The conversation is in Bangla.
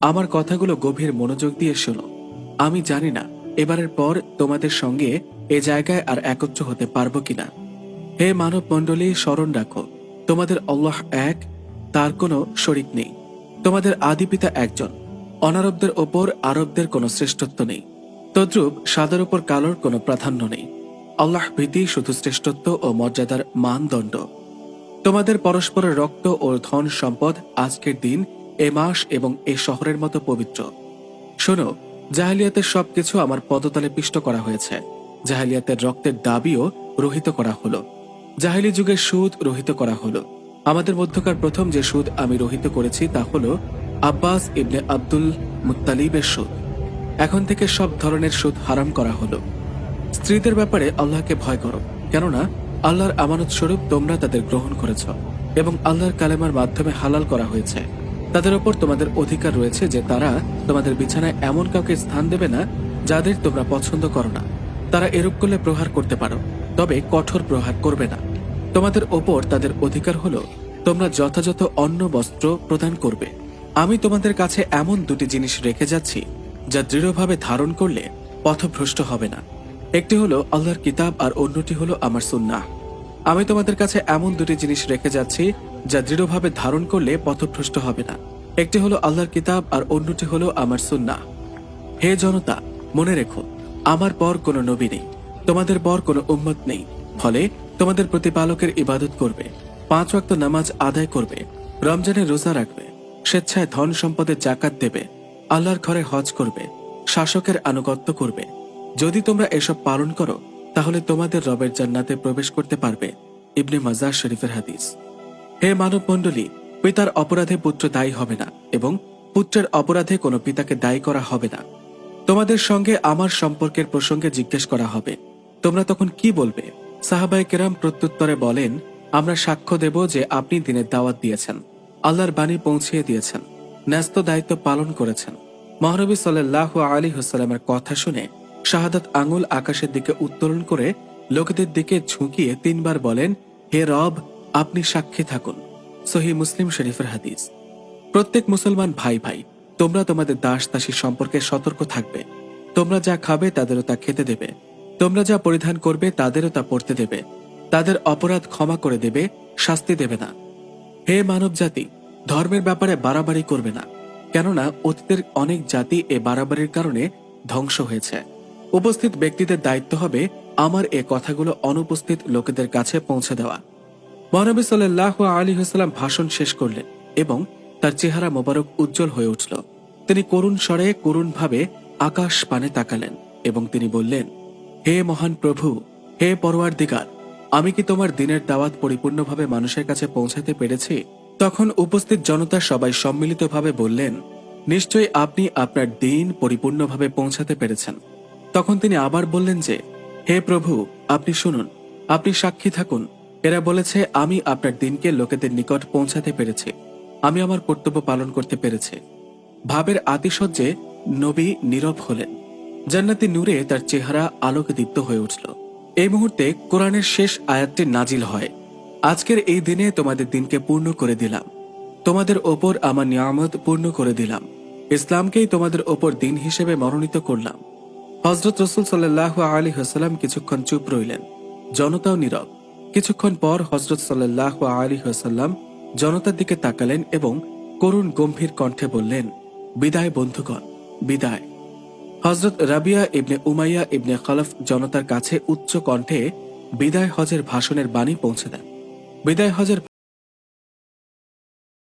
আমার কথাগুলো গভীর মনোযোগ দিয়ে শোনো। আমি জানি না, এবারের পর তোমাদের সঙ্গে এ জায়গায় আর একত্র হতে পারব কিনা। হে মানব মণ্ডলী স্মরণ রাখো, তোমাদের আল্লাহ এক, তার কোনো শরিক নেই। তোমাদের আদি পিতা একজন, অনারবদের ওপর আরবদের কোনো শ্রেষ্ঠত্ব নেই। তদ্রূপ সাদার উপর কালোর কোনো প্রাধান্য নেই। আল্লাহ ভীতি শুধু শ্রেষ্ঠত্ব ও মর্যাদার মানদণ্ড। তোমাদের পরস্পরের রক্ত ও ধন সম্পদ আজকের দিন এ মাস এবং এ শহরের মতো পবিত্র। শোনো, জাহালিয়াতের সবকিছু আমার পদতলে পিষ্ট করা হয়েছে। জাহালিয়াতের রক্তের দাবিও রহিত করা হলো। জাহিলি যুগের সুদ রহিত করা হলো। আমাদের মধ্যকার প্রথম যে সুদ আমি রহিত করেছি তা হলো আব্বাস ইবনে আব্দুল মুত্তালিবের সুদ। এখন থেকে সব ধরনের সুদ হারাম করা হলো। স্ত্রীদের ব্যাপারে আল্লাহকে ভয় করো, কেননা আল্লাহর আমানত স্বরূপ তোমরা তাদের গ্রহণ করেছ এবং আল্লাহর কালেমার মাধ্যমে হালাল করা হয়েছে। তাদের ওপর তোমাদের অধিকার রয়েছে যে তারা তোমাদের বিছানায় এমন কাউকে স্থান দেবে না যাদের তোমরা পছন্দ করো না। তারা এরূপ করলে প্রহার করতে পারো, তবে কঠোর প্রহার করবে না। তোমাদের ওপর তাদের অধিকার হলো, তোমরা যথাযথ অন্ন বস্ত্র প্রদান করবে। আমি তোমাদের কাছে এমন দুটি জিনিস রেখে যাচ্ছি, যা দৃঢ়ভাবে ধারণ করলে পথভ্রষ্ট হবে না। একটি হলো আল্লাহর কিতাব আর অন্যটি হলো আমার সুন্না আমি তোমাদের কাছে এমন দুটি জিনিস রেখে যাচ্ছি যা দৃঢ়ভাবে ধারণ করলে পথভ্রষ্ট হবে না। একটি হলো আল্লাহর কিতাব আর অন্যটি হলো আমার সুন্নাহ। হে জনতা, মনে রেখো, আমার পর কোনো নবী নেই, তোমাদের পর কোনো উম্মত নেই, ফলে তোমাদের প্রতিপালকের ইবাদত করবে, পাঁচ ওয়াক্ত নামাজ আদায় করবে, রমজানের রোজা রাখবে, স্বেচ্ছায় ধন সম্পদের জাকাত দেবে, আল্লাহর ঘরে হজ করবে, শাসকের আনুগত্য করবে। যদি তোমরা এসব পালন করো, তাহলে তোমাদের রবের জান্নাতে প্রবেশ করতে পারবে, ইবনে মাজার শরীফের হাদিস। হে মানব মণ্ডলী, পিতার অপরাধে পুত্র দায়ী হবে না এবং পুত্রের অপরাধে কোনো পিতাকে দায়ী করা হবে না। তোমাদের সঙ্গে আমার সম্পর্কের প্রসঙ্গে জিজ্ঞেস করা হবে। তোমরা তখন কি বলবে? সাহাবাই কেরাম প্রত্যুত্তরে বলেন, আমরা সাক্ষ্য দেব যে আপনি দিনের দাওয়াত দিয়েছেন, আল্লাহর বাণী পৌঁছিয়ে দিয়েছেন, ন্যস্ত দায়িত্ব পালন করেছেন। মহানবী সাল্লাহ আলী হুসালামের কথা শুনে শাহাদাত আঙুল আকাশের দিকে উত্তোলন করে লোকেদের দিকে ঝুঁকিয়ে তিনবার বলেন, হে রব আপনি সাক্ষী থাকুন। সহি মুসলিম শরীফের হাদিস। প্রত্যেক মুসলমান ভাই ভাই, তোমরা তোমাদের দাস দাসী সম্পর্কে সতর্ক থাকবে। তোমরা যা খাবে তাদেরও তা খেতে দেবে। তোমরা যা পরিধান করবে তাদেরও তা পড়তে দেবে। তাদের অপরাধ ক্ষমা করে দেবে, শাস্তি দেবে না। হে মানব জাতি, ধর্মের ব্যাপারে বাড়াবাড়ি করবে না। কেননা অতীতের অনেক জাতি এ বাড়াবাড়ির কারণে ধ্বংস হয়েছে। উপস্থিত ব্যক্তিদের দায়িত্ব হবে আমার এ কথাগুলো অনুপস্থিত লোকেদের কাছে পৌঁছে দেওয়া। মহানবী সাল্লাহ আলী হাসলাম ভাষণ শেষ করলেন এবং তার চেহারা মোবারক উজ্জ্বল হয়ে উঠল। তিনি করুণ স্বরে, করুণভাবে আকাশ পানে তাকালেন এবং তিনি বললেন, হে মহান প্রভু, হে পরোয়ার দিগার আমি কি তোমার দিনের দাওয়াত পরিপূর্ণভাবে মানুষের কাছে পৌঁছাতে পেরেছি? তখন উপস্থিত জনতা সবাই সম্মিলিতভাবে বললেন, নিশ্চয়ই আপনি আপনার দিন পরিপূর্ণভাবে পৌঁছাতে পেরেছেন। তখন তিনি আবার বললেন যে, হে প্রভু, আপনি শুনুন, আপনি সাক্ষী থাকুন এরা বলেছে, আমি আপনার দিনকে লোকেদের নিকট পৌঁছাতে পেরেছি। আমি আমার কর্তব্য পালন করতে পেরেছি। ভাবের আতিশয্যে নবী নীরব হলেন। জান্নাতি নূরে তার চেহারা আলোকে দীপ্ত হয়ে উঠল। এই মুহূর্তে কোরআনের শেষ আয়াতটি নাজিল হয়। আজকের এই দিনে তোমাদের দিনকে পূর্ণ করে দিলাম। তোমাদের ওপর আমার নিয়ামত পূর্ণ করে দিলাম। ইসলামকেই তোমাদের ওপর দিন হিসেবে মনোনীত করলাম। হজরত রসুল সাল্লাহ আলী হাসালাম কিছুক্ষণ চুপ রইলেন। জনতাও নীরব। কিছুক্ষণ পর হজরত সাল্লাহ আলী হাসাল্লাম জনতার দিকে তাকালেন এবং করুণ গম্ভীর কণ্ঠে বললেন, বিদায় বন্ধুগণ, বিদায়। হজরত রাবিয়া ইবনে উমাইয়া ইবনে খলফ জনতার কাছে উচ্চ কণ্ঠে বিদায় হজের ভাষণের বাণী পৌঁছে দেন। বিদায় হজের